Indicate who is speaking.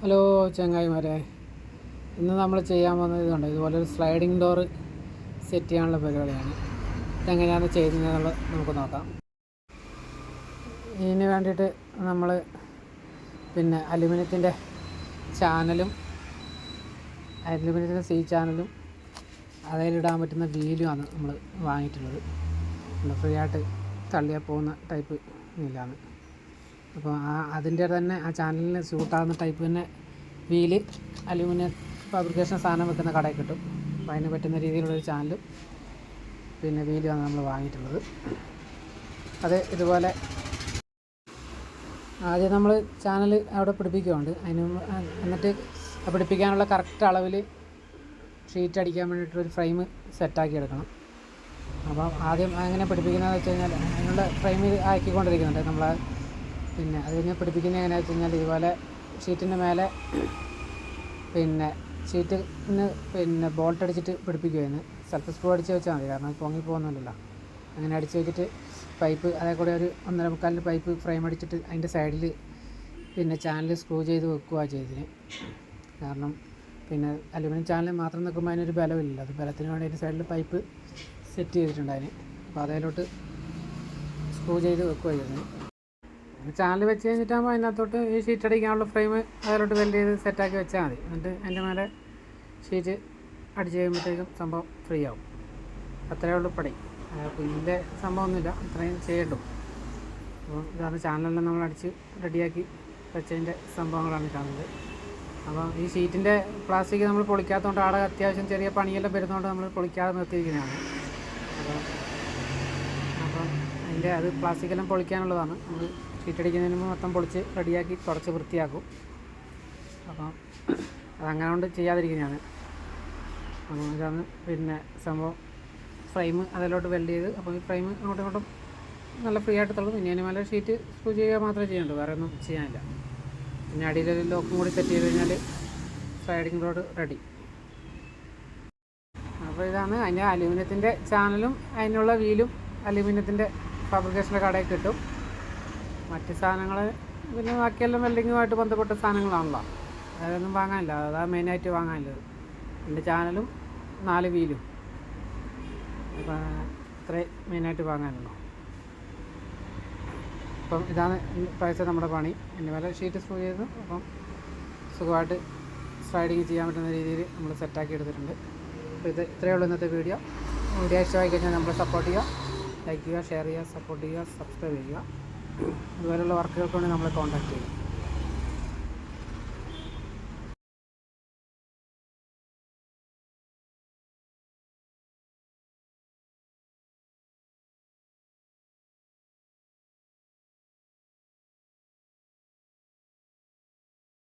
Speaker 1: Hello ചങ്ങായിമാരെ ഇന്ന് നമ്മൾ ചെയ്യാൻ പോകുന്നത് ഇതുണ്ട്. ഇതുപോലെ ഒരു സ്ലൈഡിംഗ് ഡോറ് സെറ്റ് ചെയ്യാനുള്ള പരിപാടിയാണ്. ഇതെങ്ങനെയാണ് ചെയ്യുന്നതെന്നുള്ളത് നമുക്ക് നോക്കാം. ഇതിന് വേണ്ടിയിട്ട് നമ്മൾ പിന്നെ അലുമിനിയത്തിന്റെ ചാനലും അലുമിനിയത്തിന്റെ സി ചാനലും അതിലിടാൻ പറ്റുന്ന ആണ് നമ്മൾ വാങ്ങിയിട്ടുള്ളത്. ഫ്രീ ആയിട്ട് തള്ളിയാൽ പോകുന്ന ടൈപ്പ് വീലാണ് അപ്പോൾ ആ അതിന്റെ തന്നെ ആ ചാനലിന് സ്യൂട്ടാകുന്ന ടൈപ്പ് തന്നെ വീൽ അലുമിനിയം ഫാബ്രിക്കേഷൻ സാധനം വെക്കുന്ന കടയിൽ കിട്ടും. അപ്പോൾ അതിന് പറ്റുന്ന രീതിയിലുള്ളൊരു ചാനലും പിന്നെ വീലുമാണ് നമ്മൾ വാങ്ങിയിട്ടുള്ളത്. അത് ഇതുപോലെ ആദ്യം നമ്മൾ ചാനൽ അവിടെ പിടിപ്പിക്കുന്നുണ്ട്. അതിന് എന്നിട്ട് പിടിപ്പിക്കാനുള്ള കറക്റ്റ് അളവിൽ ഷീറ്റ് അടിക്കാൻ വേണ്ടിയിട്ടൊരു ഫ്രെയിം സെറ്റാക്കി എടുക്കണം. അപ്പം ആദ്യം അങ്ങനെ പിടിപ്പിക്കുന്നതെന്ന് വെച്ച് കഴിഞ്ഞാൽ അതിനുള്ള ഫ്രെയിം ആക്കിക്കൊണ്ടിരിക്കുന്നുണ്ട് നമ്മൾ പിന്നെ അത് കഴിഞ്ഞ് പിടിപ്പിക്കുന്നത് എങ്ങനെയാണെന്ന് വെച്ച് കഴിഞ്ഞാൽ ഇതുപോലെ ഷീറ്റിന്റെ മേലെ പിന്നെ ഷീറ്റിന് പിന്നെ ബോൾട്ട് അടിച്ചിട്ട് പിടിപ്പിക്കുമായിരുന്നു സെൽഫ് സ്ക്രൂ അടിച്ച് വെച്ചാൽ മതി കാരണം പൊങ്ങി പോകുന്നില്ലല്ലോ അങ്ങനെ അടിച്ച് വെച്ചിട്ട് പൈപ്പ് അതേ കൂടെ ഒരു ഒന്നര മുക്കാലിൽ പൈപ്പ് ഫ്രെയിം അടിച്ചിട്ട് അതിന്റെ സൈഡിൽ പിന്നെ ചാനൽ സ്ക്രൂ ചെയ്ത് വെക്കുക ചെയ്തതിന് കാരണം പിന്നെ അലുമിനിയം ചാനൽ മാത്രം നിൽക്കുമ്പോൾ അതിനൊരു ബലമില്ല അത് ബലത്തിന് വേണ്ടി അതിന്റെ സൈഡിൽ പൈപ്പ് സെറ്റ് ചെയ്തിട്ടുണ്ട് അതിന്. അപ്പോൾ അതിലോട്ട് സ്ക്രൂ ചെയ്ത് വെക്കുക ചെയ്തതിന് ചാനൽ വെച്ച് കഴിഞ്ഞിട്ടാകുമ്പോൾ അതിനകത്തോട്ട് ഈ ഷീറ്റ് അടിക്കാനുള്ള ഫ്രെയിം അതിലോട്ട് വെൽഡ് ചെയ്ത് സെറ്റാക്കി വെച്ചാൽ മതി. എന്നിട്ട് അതിന്റെ മേലെ ഷീറ്റ് അടിച്ച് കഴിയുമ്പോഴത്തേക്കും സംഭവം ഫ്രീ ആവും. അത്രയേ ഉള്ളൂ പടി ഇതിന്റെ സംഭവമൊന്നുമില്ല. അത്രയും ചെയ്യണ്ടു. അപ്പോൾ ഇതാണ് ചാനലിൽ നമ്മൾ അടിച്ച് റെഡിയാക്കി വെച്ചതിന്റെ സംഭവങ്ങളാണ് കാണുന്നത്. അപ്പോൾ ഈ ഷീറ്റിന്റെ പ്ലാസ്റ്റിക് നമ്മൾ പൊളിക്കാത്തതുകൊണ്ട് ആടെ അത്യാവശ്യം ചെറിയ പണിയെല്ലാം വരുന്നതുകൊണ്ട് നമ്മൾ പൊളിക്കാതെ നിർത്തിയിരിക്കുന്നതാണ്. അപ്പോൾ അപ്പം അതിന്റെ അത് പ്ലാസ്റ്റിക്കെല്ലാം പൊളിക്കാനുള്ളതാണ്. നമ്മൾ ഷീറ്റ് അടിക്കുന്നതിന് മുമ്പ് മൊത്തം പൊളിച്ച് റെഡിയാക്കി തുടച്ച് വൃത്തിയാക്കും. അപ്പം അതങ്ങനെ കൊണ്ട് ചെയ്യാതിരിക്കുന്നതാണ്. അപ്പോൾ ഇതാണ് പിന്നെ സംഭവം. ഫ്രെയിം അതിലോട്ട് വെൽഡ് ചെയ്ത് അപ്പോൾ ഈ ഫ്രെയിം അങ്ങോട്ടും ഇങ്ങോട്ടും നല്ല ഫ്രീ ആയിട്ട് തള്ളും ഇനി മേലെ ഷീറ്റ് സ്ക്രൂ ചെയ്യുക മാത്രമേ ചെയ്യണ്ടൂ വേറെ ഒന്നും ചെയ്യാനില്ല. പിന്നെ അടിയിലൊരു ലോക്കും കൂടി സെറ്റ് ചെയ്ത് കഴിഞ്ഞാൽ സൈഡിങ് റോഡ് റെഡി അപ്പോൾ ഇതാണ് അതിന്റെ അലൂമിനിയത്തിന്റെ ചാനലും അതിനുള്ള വീലും അലൂമിനിയത്തിന്റെ ഫാബ്രിക്കേഷന്റെ കടയിൽ കിട്ടും. മറ്റ് സാധനങ്ങൾ പിന്നെ ബാക്കിയെല്ലാം വെൽഡിങ്ങുമായിട്ട് ബന്ധപ്പെട്ട സാധനങ്ങളാണല്ലോ. അതൊന്നും വാങ്ങാനില്ല. അതാണ് മെയിനായിട്ട് വാങ്ങാനുള്ളത് എന്റെ ചാനലും നാല് വീലും. അപ്പം ഇത്രയും മെയിനായിട്ട് വാങ്ങാനുള്ളൂ. അപ്പം ഇതാണ് പൈസ നമ്മുടെ പണി. എന്റെ മേലെ ഷീറ്റ് സ്ക്രൂ ചെയ്തു അപ്പം സുഖമായിട്ട് സ്ലൈഡിങ് ചെയ്യാൻ പറ്റുന്ന രീതിയിൽ നമ്മൾ സെറ്റാക്കി എടുത്തിട്ടുണ്ട്. അപ്പോൾ ഇത് ഇത്രയേ ഉള്ളൂ ഇന്നത്തെ വീഡിയോ. വീഡിയോ ഇഷ്ടമായി കഴിഞ്ഞാൽ നമ്മളെ സപ്പോർട്ട് ചെയ്യുക ലൈക്ക് ചെയ്യുക ഷെയർ ചെയ്യുക സപ്പോർട്ട് ചെയ്യുക സബ്സ്ക്രൈബ് ചെയ്യുക. ഇതുപോലുള്ള വർക്കുകൾക്ക് വേണ്ടി നമ്മളെ കോൺടാക്ട് ചെയ്യുക